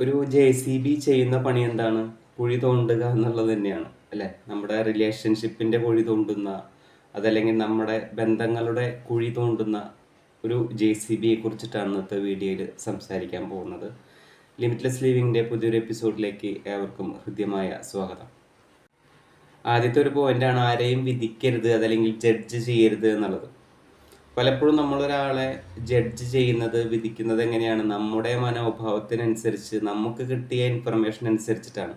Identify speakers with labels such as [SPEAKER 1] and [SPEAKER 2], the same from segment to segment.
[SPEAKER 1] ഒരു J C B ചെയ്യുന്ന പണി എന്താണ്? കുഴി തോണ്ടുക എന്നുള്ളത് തന്നെയാണ് അല്ലേ? നമ്മുടെ റിലേഷൻഷിപ്പിന്റെ കുഴി തോണ്ടുന്ന അതല്ലെങ്കിൽ നമ്മുടെ ബന്ധങ്ങളുടെ കുഴി തോണ്ടുന്ന ഒരു ജെ സി ബിയെ കുറിച്ചിട്ടാണ് ഇന്നത്തെ വീഡിയോയിൽ സംസാരിക്കാൻ പോകുന്നത്. ലിമിറ്റ്ലെസ് ലിവിങ്ങിന്റെ പുതിയൊരു എപ്പിസോഡിലേക്ക് ഏവർക്കും ഹൃദ്യമായ സ്വാഗതം. ആദ്യത്തെ ഒരു പോയിന്റാണ് ആരെയും വിധിക്കരുത് അതല്ലെങ്കിൽ ജഡ്ജ് ചെയ്യരുത് എന്നുള്ളത്. പലപ്പോഴും നമ്മളൊരാളെ ജഡ്ജ് ചെയ്യുന്നത് വിധിക്കുന്നത് എങ്ങനെയാണ്? നമ്മുടെ മനോഭാവത്തിനനുസരിച്ച് നമുക്ക് കിട്ടിയ ഇൻഫർമേഷൻ അനുസരിച്ചിട്ടാണ്.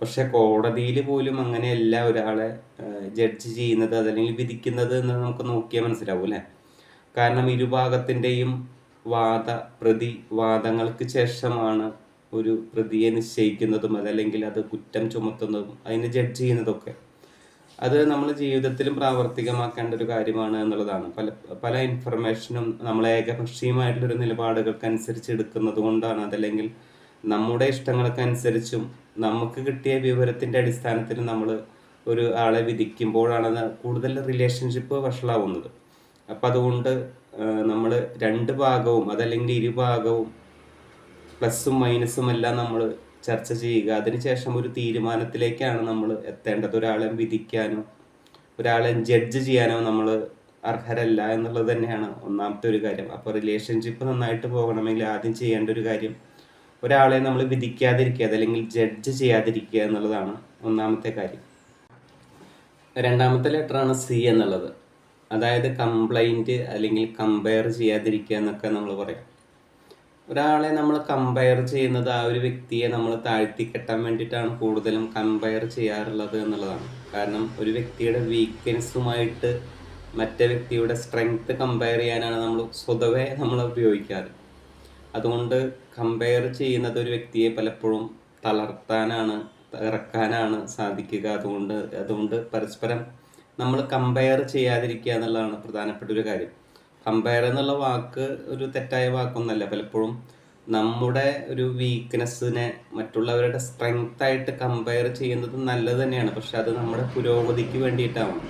[SPEAKER 1] പക്ഷെ കോടതിയിൽ പോലും അങ്ങനെയല്ല ഒരാളെ ജഡ്ജ് ചെയ്യുന്നത് അതല്ലെങ്കിൽ വിധിക്കുന്നത് എന്ന് നമുക്ക് നോക്കിയാൽ മനസ്സിലാവും അല്ലേ? കാരണം ഇരുഭാഗത്തിന്റെയും വാദ പ്രതി വാദങ്ങൾക്ക് ശേഷമാണ് ഒരു പ്രതിയെ നിശ്ചയിക്കുന്നതും അതല്ലെങ്കിൽ അത് കുറ്റം ചുമത്തുന്നതും അതിനെ ജഡ്ജ് ചെയ്യുന്നതൊക്കെ. അത് നമ്മൾ ജീവിതത്തിലും പ്രാവർത്തികമാക്കേണ്ട ഒരു കാര്യമാണ് എന്നുള്ളതാണ്. പല പല ഇൻഫർമേഷനും നമ്മൾ ഏകപക്ഷീയമായിട്ടുള്ളൊരു നിലപാടുകൾക്കനുസരിച്ച് എടുക്കുന്നത് കൊണ്ടാണ്. അതല്ലെങ്കിൽ നമ്മുടെ ഇഷ്ടങ്ങൾക്കനുസരിച്ചും നമുക്ക് കിട്ടിയ വിവരത്തിന്റെ അടിസ്ഥാനത്തിൽ നമ്മൾ ഒരു ആളെ വിധിക്കുമ്പോഴാണ് കൂടുതൽ റിലേഷൻഷിപ്പ് വഷളാവുന്നത്. അപ്പം അതുകൊണ്ട് നമ്മൾ രണ്ട് ഭാഗവും അതല്ലെങ്കിൽ ഇരുഭാഗവും പ്ലസും മൈനസും എല്ലാം നമ്മൾ ചർച്ച ചെയ്യുക. അതിനുശേഷം ഒരു തീരുമാനത്തിലേക്കാണ് നമ്മൾ എത്തേണ്ടത്. ഒരാളെ വിധിക്കാനോ ഒരാളെ ജഡ്ജ് ചെയ്യാനോ നമ്മൾ അർഹരല്ല എന്നുള്ളത് തന്നെയാണ് ഒന്നാമത്തെ ഒരു കാര്യം. അപ്പോൾ റിലേഷൻഷിപ്പ് നന്നായിട്ട് പോകണമെങ്കിൽ ആദ്യം ചെയ്യേണ്ട ഒരു കാര്യം ഒരാളെ നമ്മൾ വിധിക്കാതിരിക്കുക അതല്ലെങ്കിൽ ജഡ്ജ് ചെയ്യാതിരിക്കുക എന്നുള്ളതാണ് ഒന്നാമത്തെ കാര്യം. രണ്ടാമത്തെ ലെറ്ററാണ് സി എന്നുള്ളത്. അതായത് കംപ്ലൈന്റ് അല്ലെങ്കിൽ കമ്പയർ ചെയ്യാതിരിക്കുക എന്നൊക്കെ നമ്മൾ പറയാം. ഒരാളെ നമ്മൾ കമ്പയർ ചെയ്യുന്നത് ആ ഒരു വ്യക്തിയെ നമ്മൾ താഴ്ത്തി കെട്ടാൻ വേണ്ടിയിട്ടാണ് കൂടുതലും കമ്പയർ ചെയ്യാറുള്ളത് എന്നുള്ളതാണ്. കാരണം ഒരു വ്യക്തിയുടെ വീക്ക്നെസ്സുമായിട്ട് മറ്റേ വ്യക്തിയുടെ സ്ട്രെങ്ത് കമ്പയർ ചെയ്യാനാണ് നമ്മൾ സ്വതവേ നമ്മൾ ഉപയോഗിക്കാറ്. അതുകൊണ്ട് കമ്പയർ ചെയ്യുന്നത് ഒരു വ്യക്തിയെ പലപ്പോഴും തളർത്താനാണ് ഇറക്കാനാണ് സാധിക്കുക. അതുകൊണ്ട് അതുകൊണ്ട് പരസ്പരം നമ്മൾ കമ്പയർ ചെയ്യാതിരിക്കുക എന്നുള്ളതാണ് പ്രധാനപ്പെട്ട ഒരു കാര്യം. കമ്പയർ എന്നുള്ള വാക്ക് ഒരു തെറ്റായ വാക്കൊന്നല്ല. പലപ്പോഴും നമ്മുടെ ഒരു വീക്ക്നെസ്സിനെ മറ്റുള്ളവരുടെ സ്ട്രെങ്ത് ആയിട്ട് കമ്പയർ ചെയ്യുന്നത് നല്ലത് തന്നെയാണ്. പക്ഷെ അത് നമ്മുടെ പുരോഗതിക്ക് വേണ്ടിയിട്ടാവണം.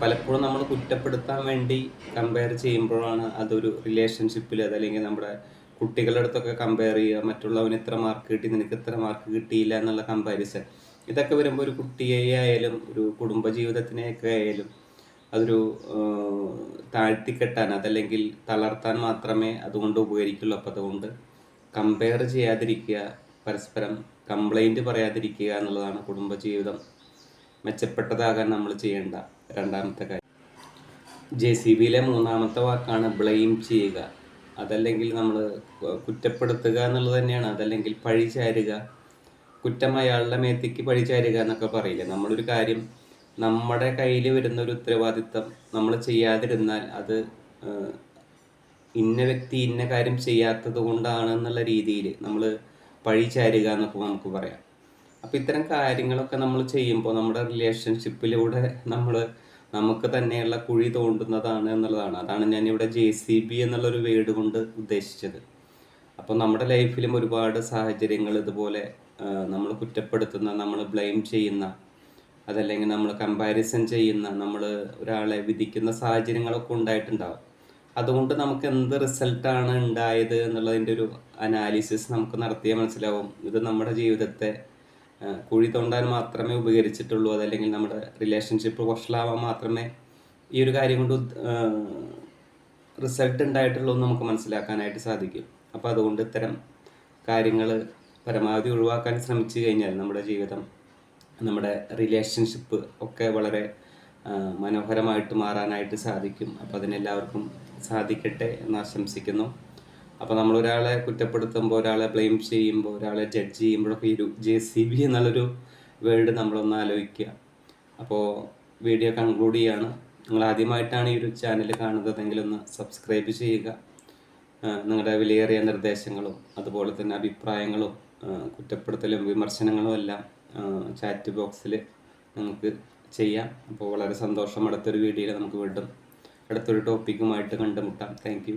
[SPEAKER 1] പലപ്പോഴും നമ്മൾ കുറ്റപ്പെടുത്താൻ വേണ്ടി കമ്പയർ ചെയ്യുമ്പോഴാണ് അതൊരു റിലേഷൻഷിപ്പിൽ അതല്ലെങ്കിൽ നമ്മുടെ കുട്ടികളുടെ അടുത്തൊക്കെ കമ്പയർ ചെയ്യുക. മറ്റുള്ളവന് ഇത്ര മാർക്ക് കിട്ടി നിനക്ക് ഇത്ര മാർക്ക് കിട്ടിയില്ല എന്നുള്ള കമ്പാരിസൺ ഇതൊക്കെ വരുമ്പോൾ ഒരു കുട്ടിയെ ആയാലും ഒരു കുടുംബ ജീവിതത്തിനെയൊക്കെ ആയാലും അതൊരു താഴ്ത്തിക്കെട്ടാൻ അതല്ലെങ്കിൽ തളർത്താൻ മാത്രമേ അതുകൊണ്ട് ഉപകരിക്കുള്ളൂ. അപ്പം അതുകൊണ്ട് കമ്പയർ ചെയ്യാതിരിക്കുക പരസ്പരം കംപ്ലൈന്റ് പറയാതിരിക്കുക എന്നുള്ളതാണ് കുടുംബജീവിതം മെച്ചപ്പെട്ടതാകാൻ നമ്മൾ ചെയ്യേണ്ട രണ്ടാമത്തെ കാര്യം. ജെ സി ബിയിലെ മൂന്നാമത്തെ വാക്കാണ് ബ്ലെയിം ചെയ്യുക. അതല്ലെങ്കിൽ നമ്മൾ കുറ്റപ്പെടുത്തുക എന്നുള്ളത് തന്നെയാണ്. അതല്ലെങ്കിൽ പഴി ചാരുക. കുറ്റം അയാളുടെ മേത്തേക്ക് പഴി ചാരുക എന്നൊക്കെ പറയില്ലേ? നമ്മളൊരു കാര്യം നമ്മുടെ കയ്യിൽ വരുന്ന ഒരു ഉത്തരവാദിത്തം നമ്മൾ ചെയ്യാതിരുന്നാൽ അത് ഇന്ന വ്യക്തി ഇന്ന കാര്യം ചെയ്യാത്തത് കൊണ്ടാണ് എന്നുള്ള രീതിയിൽ നമ്മൾ പഴി ചാരുക എന്നൊക്കെ നമുക്ക് പറയാം. അപ്പോൾ ഇത്തരം കാര്യങ്ങളൊക്കെ നമ്മൾ ചെയ്യുമ്പോൾ നമ്മുടെ റിലേഷൻഷിപ്പിലൂടെ നമ്മൾ നമുക്ക് തന്നെയുള്ള കുഴി തോണ്ടുന്നതാണ് എന്നുള്ളതാണ്. അതാണ് ഞാൻ ഇവിടെ ജെ സി ബി എന്നുള്ളൊരു വേർഡ് കൊണ്ട് ഉദ്ദേശിച്ചത്. അപ്പോൾ നമ്മുടെ ലൈഫിലും ഒരുപാട് സാഹചര്യങ്ങൾ ഇതുപോലെ നമ്മൾ കുറ്റപ്പെടുത്തുന്ന നമ്മൾ ബ്ലെയിം ചെയ്യുന്ന അതല്ലെങ്കിൽ നമ്മൾ കമ്പാരിസൺ ചെയ്യുന്ന നമ്മൾ ഒരാളെ വിധിക്കുന്ന സാഹചര്യങ്ങളൊക്കെ ഉണ്ടായിട്ടുണ്ടാവും. അതുകൊണ്ട് നമുക്ക് എന്ത് റിസൾട്ടാണ് ഉണ്ടായത് എന്നുള്ളതിന്റെ ഒരു അനാലിസിസ് നമുക്ക് നടത്തിയാൽ മനസ്സിലാവും. ഇത് നമ്മുടെ ജീവിതത്തെ കുഴി തോണ്ടാൻ മാത്രമേ ഉപകരിച്ചിട്ടുള്ളൂ. അതല്ലെങ്കിൽ നമ്മുടെ റിലേഷൻഷിപ്പ് വഷളാവാൻ മാത്രമേ ഈ ഒരു കാര്യം കൊണ്ട് റിസൾട്ട് ഉണ്ടായിട്ടുള്ളൂ എന്ന് നമുക്ക് മനസ്സിലാക്കാനായിട്ട് സാധിക്കും. അപ്പോൾ അതുകൊണ്ട് ഇത്തരം കാര്യങ്ങൾ പരമാവധി ഒഴിവാക്കാൻ ശ്രമിച്ചു കഴിഞ്ഞാൽ നമ്മുടെ ജീവിതം നമ്മുടെ റിലേഷൻഷിപ്പ് ഒക്കെ വളരെ മനോഹരമായിട്ട് മാറാനായിട്ട് സാധിക്കും. അപ്പോൾ അതിനെല്ലാവർക്കും സാധിക്കട്ടെ എന്ന് ആശംസിക്കുന്നു. അപ്പോൾ നമ്മൾ ഒരാളെ കുറ്റപ്പെടുത്തുമ്പോൾ ഒരാളെ ബ്ലെയിം ചെയ്യുമ്പോൾ ഒരാളെ ജഡ്ജ് ചെയ്യുമ്പോഴൊക്കെ ഒരു ജെ സി ബി എന്നുള്ളൊരു വേർഡ് നമ്മളൊന്ന് ആലോചിക്കുക. അപ്പോൾ വീഡിയോ കൺക്ലൂഡ് ചെയ്യാണ്. നിങ്ങൾ ആദ്യമായിട്ടാണ് ഈ ഒരു ചാനൽ കാണുന്നതെങ്കിൽ ഒന്ന് സബ്സ്ക്രൈബ് ചെയ്യുക നിങ്ങളുടെ വിലയേറിയ നിർദ്ദേശങ്ങളും അതുപോലെ തന്നെ അഭിപ്രായങ്ങളും കുറ്റപ്പെടുത്തലും വിമർശനങ്ങളും എല്ലാം ചാറ്റ് ബോക്സിൽ നമുക്ക് ചെയ്യാം. അപ്പോൾ വളരെ സന്തോഷം. അടുത്തൊരു വീഡിയോയിൽ നമുക്ക് വീണ്ടും അടുത്തൊരു ടോപ്പിക്കുമായിട്ട് കണ്ടുമുട്ടാം. താങ്ക്